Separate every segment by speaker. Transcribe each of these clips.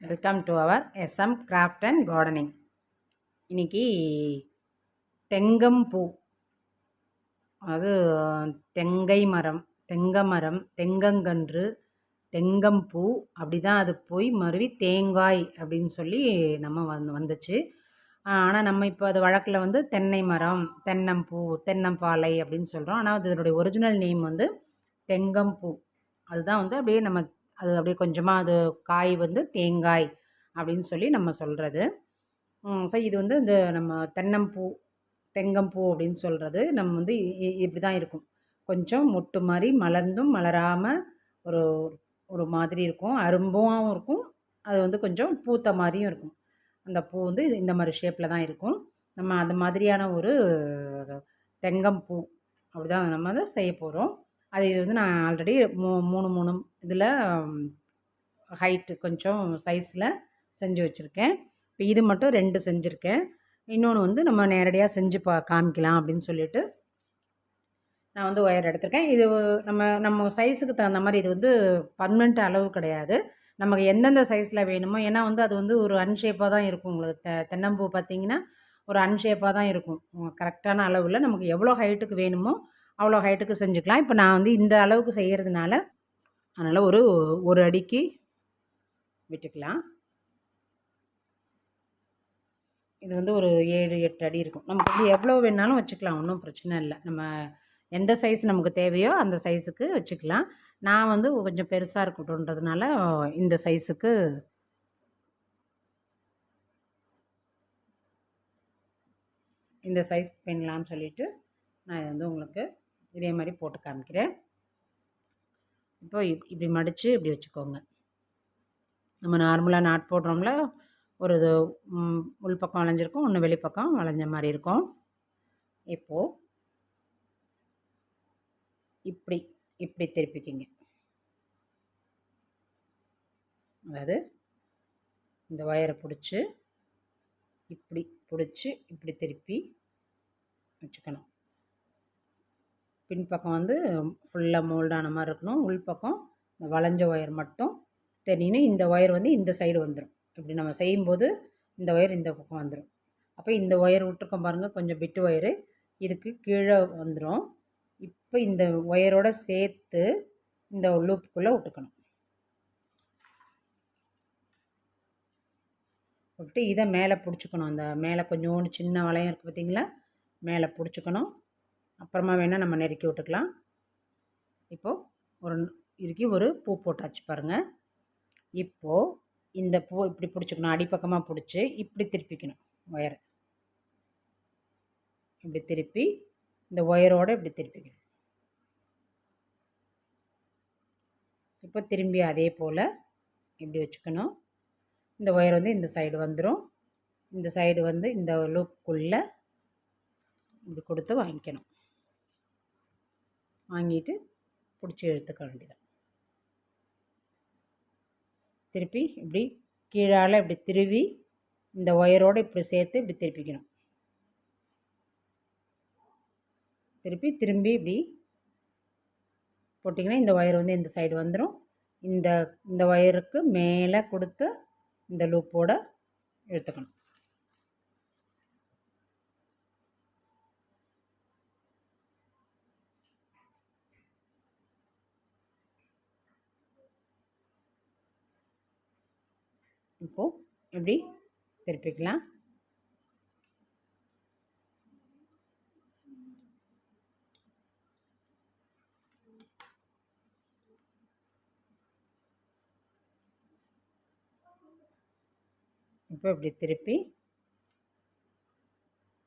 Speaker 1: Welcome to our SM craft and gardening இன்னைக்கு தெங்கம்பூ. அது தெங்கை மரம் தெங்க மரம் தெங்கங்கன்று தெங்கம்பூ அப்படி தான் அது போய் மறுவி தேங்காய் அப்படின்னு சொல்லி நம்ம வந்து வந்துச்சு. ஆனால் நம்ம இப்போ அது வழக்கில் வந்து தென்னை மரம் தென்னம்பூ தென்னம்பாலை அப்படின்னு சொல்கிறோம் ஆனால் அதனுடைய ஒரிஜினல் நேம் வந்து தெங்கம்பூ. அதுதான் வந்து அப்படியே நம்ம அது அப்படியே கொஞ்சமாக அது காய் வந்து தேங்காய் அப்படின்னு சொல்லி நம்ம சொல்கிறது ஸோ இது வந்து இந்த நம்ம தென்னம்பூ தெங்கம்பூ அப்படின்னு சொல்கிறது நம்ம வந்து இப்படி தான் இருக்கும். கொஞ்சம் மொட்டு மாதிரி மலர்ந்தும் மலராமல் ஒரு ஒரு மாதிரி இருக்கும். அரும்பாகவும் இருக்கும். அது வந்து கொஞ்சம் பூத்த மாதிரியும் இருக்கும். அந்த பூ வந்து இந்த மாதிரி ஷேப்பில் தான் இருக்கும். நம்ம அந்த மாதிரியான ஒரு தெங்கம்பூ அப்படி தான் நம்ம அதை செய்ய போகிறோம் அது இது வந்து நான் ஆல்ரெடி மூ மூணு மூணு இதில் ஹைட்டு கொஞ்சம் சைஸில் செஞ்சு வச்சுருக்கேன். இப்போ இது மட்டும் ரெண்டு செஞ்சுருக்கேன். இன்னொன்று வந்து நம்ம நேரடியாக செஞ்சு பா காமிக்கலாம் அப்படின்னு சொல்லிட்டு நான் வந்து ஒயர் எடுத்திருக்கேன். இது நம்ம நம்ம சைஸுக்கு தகுந்த மாதிரி இது வந்து பர்மனெண்ட் அளவு கிடையாது. நமக்கு எந்தெந்த சைஸில் வேணுமோ ஏன்னா வந்து அது வந்து ஒரு அன்ஷேப்பாக தான் இருக்கும் உங்களுக்கு. தெ தென்னம்பூ பார்த்திங்கன்னா ஒரு அன்ஷேப்பாக தான் இருக்கும். கரெக்டான அளவில் நமக்கு எவ்வளோ ஹைட்டுக்கு வேணுமோ அவ்வளோ ஹைட்டுக்கு செஞ்சுக்கலாம். இப்போ நான் வந்து இந்த அளவுக்கு செய்கிறதுனால அதனால் ஒரு ஒரு அடிக்கு விட்டுக்கலாம். இது வந்து ஒரு ஏழு எட்டு அடி இருக்கும். நமக்கு வந்து எவ்வளோ வேணாலும் வச்சுக்கலாம். ஒன்றும் பிரச்சனை இல்லை. நம்ம எந்த சைஸ் நமக்கு தேவையோ அந்த சைஸுக்கு வச்சுக்கலாம். நான் வந்து கொஞ்சம் பெருசாக இருக்கட்டும்ன்றதுனால இந்த சைஸுக்கு இந்த சைஸ் பின்னலான்னு சொல்லிவிட்டு நான் இதை வந்து உங்களுக்கு இதே மாதிரி போட்டு காமிக்கிறேன். இப்போ இப்படி மடித்து இப்படி வச்சுக்கோங்க. நம்ம நார்மலாக நாட் போடுறோம்ல ஒரு இது உள் பக்கம் வளைஞ்சிருக்கும் ஒன்று வெளிப்பக்கம் வளைஞ்ச மாதிரி இருக்கும். இப்போது இப்படி இப்படி திருப்பிக்கிங்க. அதாவது இந்த ஒயரை பிடிச்சி இப்படி பிடிச்சி இப்படி திருப்பி வச்சுக்கணும். பின்பக்கம் வந்து ஃபுல்லாக மோல்டான மாதிரி இருக்கணும். உள்பக்கம் இந்த வளைஞ்ச ஒயர் மட்டும் தெரியின்னு இந்த ஒயர் வந்து இந்த சைடு வந்துடும் இப்படி நம்ம செய்யும்போது இந்த ஒயர் இந்த பக்கம் வந்துடும் அப்போ இந்த ஒயர் விட்டுருக்கோம் பாருங்கள் கொஞ்சம் பிட்டு ஒயரு இதுக்கு கீழே வந்துடும் இப்போ இந்த ஒயரோட சேர்த்து இந்த லூப்புக்குள்ளே விட்டுக்கணும். விட்டு இதை மேலே பிடிச்சிக்கணும். அந்த மேலே கொஞ்சோண்டு சின்ன வளையம் இருக்குது பார்த்திங்களா? மேலே பிடிச்சிக்கணும். அப்புறமா வேணால் நம்ம நெருக்கி விட்டுக்கலாம். இப்போது ஒரு இறுக்கி ஒரு பூ போட்டாச்சு பாருங்கள் இப்போது இந்த பூ இப்படி பிடிச்சிக்கணும். அடிப்பக்கமாக பிடிச்சி இப்படி திருப்பிக்கணும். ஒயரை. இப்படி திருப்பி இந்த ஒயரோடு இப்படி திருப்பிக்கணும். இப்போ திரும்பி அதே போல் இப்படி வச்சுக்கணும். இந்த ஒயர் வந்து இந்த சைடு வந்துடும் இந்த சைடு வந்து இந்த லூப்புக்குள்ளே இப்படி கொடுத்து வாங்கிக்கணும். வாங்கிட்டு பிடிச்சி எடுத்துக்க வேண்டியதான் திருப்பி இப்படி கீழால் இப்படி திருவி இந்த ஒயரோடு இப்படி சேர்த்து இப்படி திருப்பிக்கணும். திருப்பி திரும்பி இப்படி போட்டிங்கன்னா இந்த ஒயர் வந்து இந்த சைடு வந்துடும் இந்த இந்த ஒயருக்கு மேலே கொடுத்து இந்த லூப்போடு எடுத்துக்கணும் இப்போது எப்படி திருப்பிக்கலாம். இப்போ இப்படி திருப்பி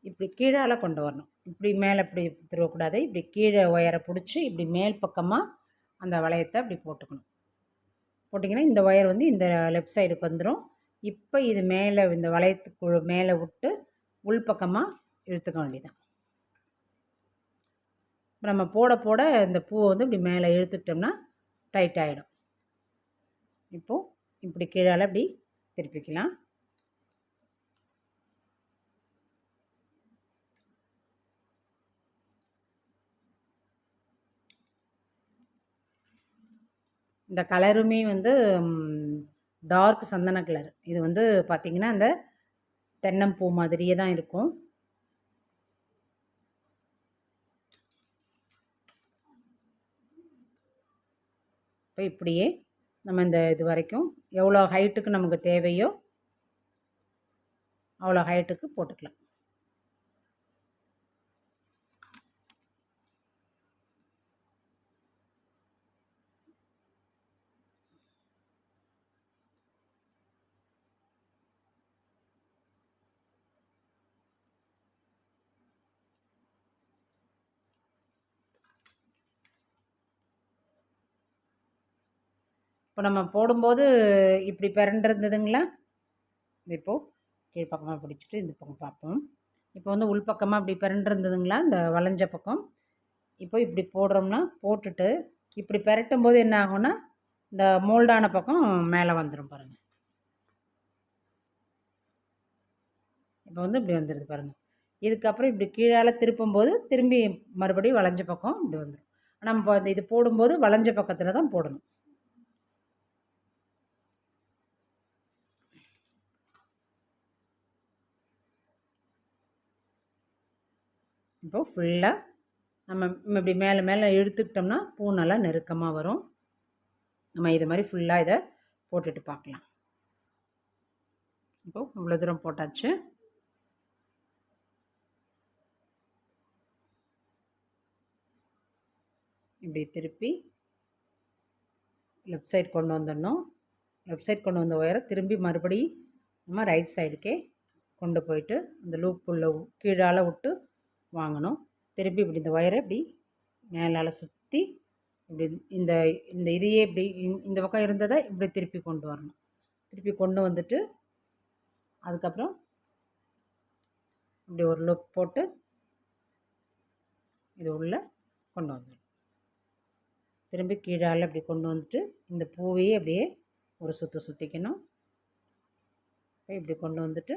Speaker 1: இப்படி கீழால் கொண்டு வரணும். இப்படி மேலே இப்படி திருவக்கூடாது. இப்படி கீழே ஒயரை பிடிச்சி இப்படி மேல் பக்கமாக அந்த வளையத்தை அப்படி போட்டுக்கணும். போட்டிங்கன்னா இந்த ஒயர் வந்து இந்த லெஃப்ட் சைடுக்கு வந்துடும் இப்போ இது மேலே இந்த வளையத்துக்கு மேலே விட்டு உள்பக்கமாக இழுத்துக்க வேண்டியதான் இப்போ நம்ம போட போட இந்த பூவை வந்து இப்படி மேலே இழுத்துட்டோம்னா டைட் ஆகிடும் இப்போது இப்படி கீழால் இப்படி திருப்பிக்கலாம். இந்த கலருமே வந்து டார்க் சந்தன கலர் இது வந்து பார்த்திங்கன்னா அந்த தென்னம்பூ மாதிரியே தான் இருக்கும். இப்போ இப்படியே நம்ம இந்த இது வரைக்கும் எவ்வளோ ஹைட்டுக்கு நமக்கு தேவையோ அவ்வளோ ஹைட்டுக்கு போட்டுக்கலாம். இப்போ நம்ம போடும்போது இப்படி பிறண்டிருந்ததுங்களா இப்போது கீழ்ப்பக்கமாக பிடிச்சிட்டு இந்த பக்கம் பார்ப்போம். இப்போ வந்து உள்பக்கமாக இப்படி பிறண்டிருந்ததுங்களா இந்த வளைஞ்ச பக்கம். இப்போ இப்படி போடுறோம்னா போட்டுட்டு இப்படி பெரட்டும் போது என்ன ஆகும்னா இந்த மோல்டான பக்கம் மேலே வந்துடும் பாருங்கள் இப்போ வந்து இப்படி வந்துடுது பாருங்கள் இதுக்கப்புறம் இப்படி கீழால் திருப்பும்போது திரும்பி மறுபடியும் வளைஞ்ச பக்கம் இப்படி வந்துடும் நம்ம இது போடும்போது வளைஞ்ச பக்கத்தில் தான் போடணும். இப்போ ஃபுல்லாக நம்ம இப்படி மேலே மேலே இழுத்துக்கிட்டோம்னா பூ நல்லா நெருக்கமாக வரும். நம்ம இது மாதிரி ஃபுல்லாக இதை போட்டுட்டு பார்க்கலாம். இப்போது இவ்வளோ தூரம் போட்டாச்சு. இப்படி திருப்பி லெஃப்ட் சைட் கொண்டு வந்துடணும். லெஃப்ட் சைட் கொண்டு வந்த ஒயரை திரும்பி மறுபடி நம்ம ரைட் சைடுக்கே கொண்டு போயிட்டு அந்த லூப் உள்ள கீழால் விட்டு வாங்கணும். திருப்பி இப்படி இந்த ஒயரை இப்படி மேலால் சுற்றி இப்படி இந்த இந்த இதையே இப்படி இந்த பக்கம் இருந்ததை இப்படி திருப்பி கொண்டு வரணும். திருப்பி கொண்டு வந்துட்டு அதுக்கப்புறம் இப்படி ஒரு லுக் போட்டு இது உள்ளே கொண்டு வந்துடும் திரும்பி கீழால் அப்படி கொண்டு வந்துட்டு இந்த பூவையே அப்படியே ஒரு சுற்று சுற்றிக்கணும் இப்படி கொண்டு வந்துட்டு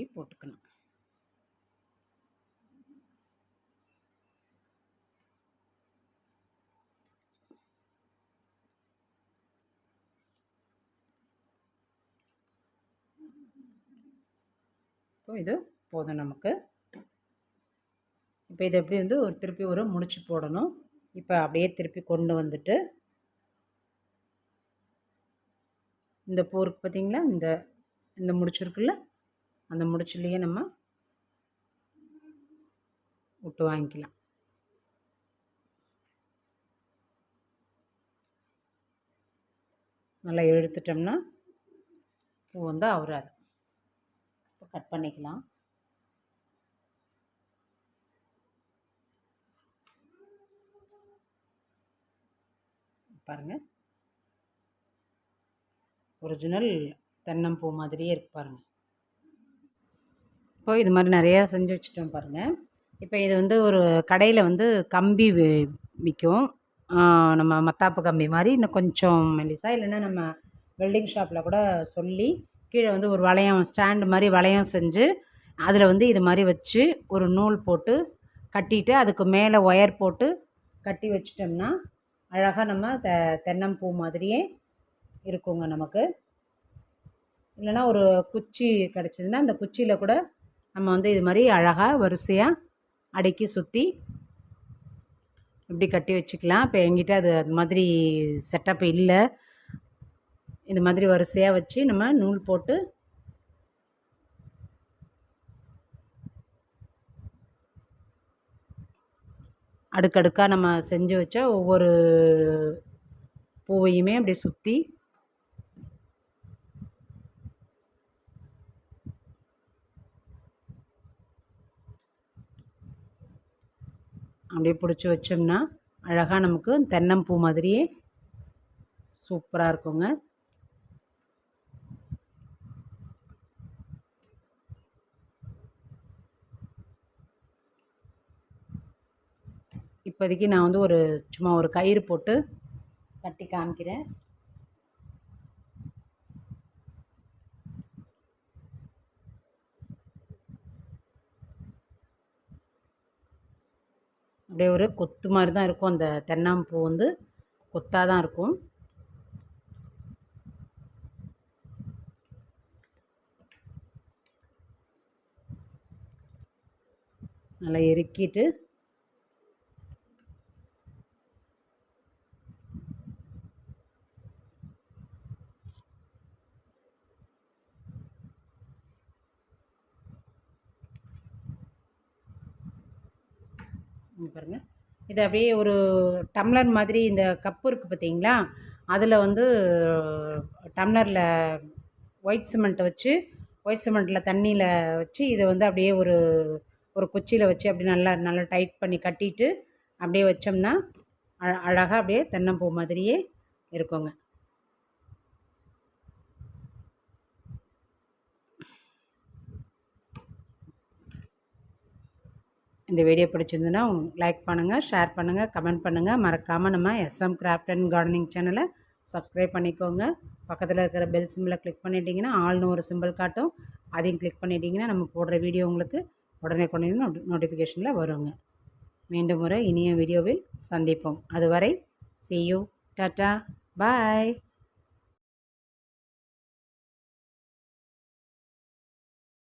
Speaker 1: அப்படி போட்டுக்கணும். இப்போ இது போதும் நமக்கு. இப்போ இதை எப்படி வந்து ஒரு திருப்பி ஒரு முடிச்சு போடணும். இப்போ அப்படியே திருப்பி கொண்டு வந்துட்டு இந்த பூருக்கு பார்த்திங்களா? இந்த இந்த முடிச்சிருக்குல்ல? அந்த முடிச்சுலேயே நம்ம விட்டு வாங்கிக்கலாம். நல்லா இழுத்துட்டோம்னா பூ வந்து அவராது இப்போ கட் பண்ணிக்கலாம். பாருங்கள் ஒரிஜினல் தென்னம்பூ மாதிரியே இருக்கு பாருங்கள் இப்போ இது மாதிரி நிறையா செஞ்சு வச்சுட்டோம் பாருங்கள் இப்போ இது வந்து ஒரு கடையில் வந்து கம்பி விற்கும் நம்ம மத்தாப்பு கம்பி மாதிரி. இன்னும் கொஞ்சம் மெலிசாக இல்லைன்னா நம்ம வெல்டிங் ஷாப்பில் கூட சொல்லி கீழே வந்து ஒரு வளையம் ஸ்டாண்டு மாதிரி வளையம் செஞ்சு அதில் வந்து இது மாதிரி வச்சு ஒரு நூல் போட்டு கட்டிட்டு அதுக்கு மேலே ஒயர் போட்டு கட்டி வச்சிட்டோம்னா அழகாக நம்ம த தென்னம்பூ மாதிரியே இருக்குங்க நமக்கு. இல்லைன்னா ஒரு குச்சி கிடச்சிதுன்னா அந்த குச்சியில் கூட நம்ம வந்து இது மாதிரி அழகாக வரிசையாக அடுக்கி சுற்றி இப்படி கட்டி வச்சுக்கலாம். இப்போ எங்கிட்ட அது அது மாதிரி செட்டப் இல்லை. இந்த மாதிரி வரிசையாக வச்சு நம்ம நூல் போட்டு அடுக்கடுக்காக நம்ம செஞ்சு வச்ச ஒவ்வொரு பூவையுமே அப்படி சுற்றி அப்படியே பிடிச்சி வச்சோம்னா அழகாக நமக்கு தென்னம்பூ மாதிரியே சூப்பராக இருக்குங்க. இப்போதைக்கு நான் வந்து ஒரு சும்மா ஒரு கயிறு போட்டு கட்டி காமிக்கிறேன். அப்படியே ஒரு கொத்து மாதிரி தான் இருக்கும். அந்த தென்னாம்பூ வந்து கொத்தாக தான் இருக்கும். நல்லா இறுக்கிட்டு பாருங்கள் இது அப்படியே ஒரு டம்ளர் மாதிரி இந்த கப்பு இருக்குது பார்த்தீங்களா அதில் வந்து டம்ளரில் ஒயிட் சிமெண்ட்டை வச்சு ஒயிட் சிமெண்ட்டில் தண்ணியில் வச்சு இதை வந்து அப்படியே ஒரு ஒரு குச்சியில் வச்சு அப்படியே நல்லா நல்லா டைட் பண்ணி கட்டிட்டு அப்படியே வச்சோம்னா அழ அழகாக அப்படியே தென்னம்பூ மாதிரியே இருக்குங்க. இந்த வீடியோ பிடிச்சிருந்துன்னா லைக் பண்ணுங்கள் ஷேர் பண்ணுங்கள் கமெண்ட் பண்ணுங்கள் மறக்காமல் நம்ம எஸ்எம் கிராஃப்ட் அண்ட் கார்டனிங் சேனலை சப்ஸ்கிரைப் பண்ணிக்கோங்க. பக்கத்தில் இருக்கிற பெல் சிம்பிளை கிளிக் பண்ணிட்டீங்கன்னா ஆள்னு ஒரு சிம்பிள் காட்டும். அதையும் கிளிக் பண்ணிட்டீங்கன்னா நம்ம போடுற வீடியோ உங்களுக்கு உடனே கொண்டு நோட்டிஃபிகேஷனில் வருங்க. மீண்டும் ஒரு இனிய வீடியோவில் சந்திப்போம். அதுவரை சி யூ டாட்டா பாய்